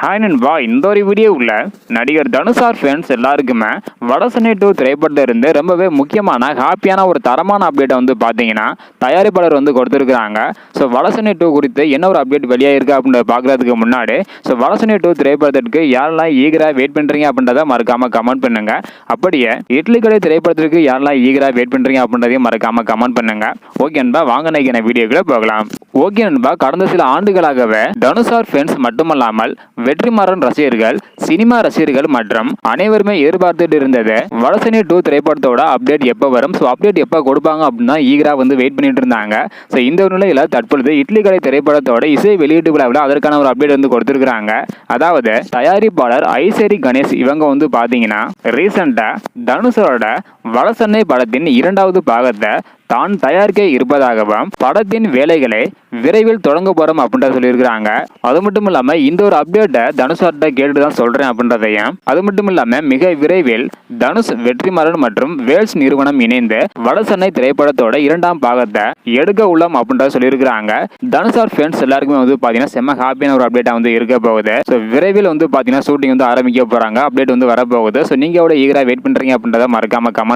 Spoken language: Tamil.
ஹாய் நண்பா. இந்த ஒரு வீடியோ உள்ள நடிகர் தனுஷார் ஃபேன்ஸ் எல்லாருக்குமே வடசனை டூ திரைப்படத்துல இருந்து ரொம்பவே முக்கியமான ஹாப்பியான ஒரு தரமான அப்டேட்டை வந்து பார்த்தீங்கன்னா தயாரிப்பாளர் வந்து கொடுத்துருக்குறாங்க. ஸோ வடசனை டூ குறித்து என்ன ஒரு அப்டேட் வெளியாகிருக்கு அப்படின்றத பார்க்குறதுக்கு முன்னாடி ஸோ வடசனை டூ திரைப்படத்திற்கு யாரெல்லாம் ஈகராக வெயிட் பண்ணுறீங்க அப்படின்றத மறக்காமல் கமெண்ட் பண்ணுங்க. அப்படியே இட்லி கடை திரைப்படத்திற்கு யாரெல்லாம் ஈகராக வெயிட் பண்ணுறீங்க அப்படின்றதையும் மறக்காமல் கமெண்ட் பண்ணுங்க. ஓகே நண்பா வாங்க நினைக்கிற வீடியோக்குள்ளே போகலாம். ஓகே நண்பா கடந்த சில ஆண்டுகளாகவே தனுஷார் ஃபேன்ஸ் மட்டுமல்லாமல் வெற்றிமாறன் ரசிகர்கள் சினிமா ரசிகர்கள் மற்றும் அனைவருமே எதிர்பார்த்துட்டு இருந்தது வடசனி டூ திரைப்படத்தோட அப்டேட் எப்போ வரும்? ஸோ அப்டேட் எப்போ கொடுப்பாங்க அப்படின்னா ஈகரா வந்து வெயிட் பண்ணிட்டு இருந்தாங்க. ஸோ இந்த ஒரு நிலையில் தற்பொழுது இட்லி கடை திரைப்படத்தோட இசை வெளியீட்டு விழாவில் அதற்கான ஒரு அப்டேட் வந்து கொடுத்துருக்காங்க அதாவது தயாரிப்பாளர் ஐசரி கணேஷ் இவங்க வந்து பார்த்தீங்கன்னா ரீசெண்டாக தனுஷோட வடசென்னை படத்தின் இரண்டாவது பாகத்தை தான் தயாரிக்க இருப்பதாகவும் படத்தின் வேலைகளை விரைவில் தொடங்க போறோம் அப்படின்றத சொல்லியிருக்கிறாங்க. அது மட்டும் இல்லாம இந்த ஒரு அப்டேட்டை தனுஷார்ட்ட கேட்டு தான் சொல்றேன் அப்படின்றதையும் அது மட்டும் இல்லாம மிக விரைவில் தனுஷ் வெற்றிமாறன் மற்றும் வேல்ஸ் நிறுவனம் இணைந்து வடசென்னை திரைப்படத்தோட இரண்டாம் பாகத்தை எடுக்க உள்ளோம் அப்படின்றத சொல்லியிருக்கிறாங்க. தனுஷார் ஃபேன்ஸ் எல்லாருக்குமே வந்து பாத்தீங்கன்னா செம்ம ஹாப்பியான ஒரு அப்டேட்டா வந்து இருக்க போகுது. ஸோ விரைவில் வந்து பாத்தீங்கன்னா ஷூட்டிங் வந்து ஆரம்பிக்க போறாங்க. அப்டேட் வந்து வரப்போகுது. ஸோ நீங்க எவ்வளோ ஈகரா வெயிட் பண்றீங்க அப்படின்றத மறக்காம கமெண்ட்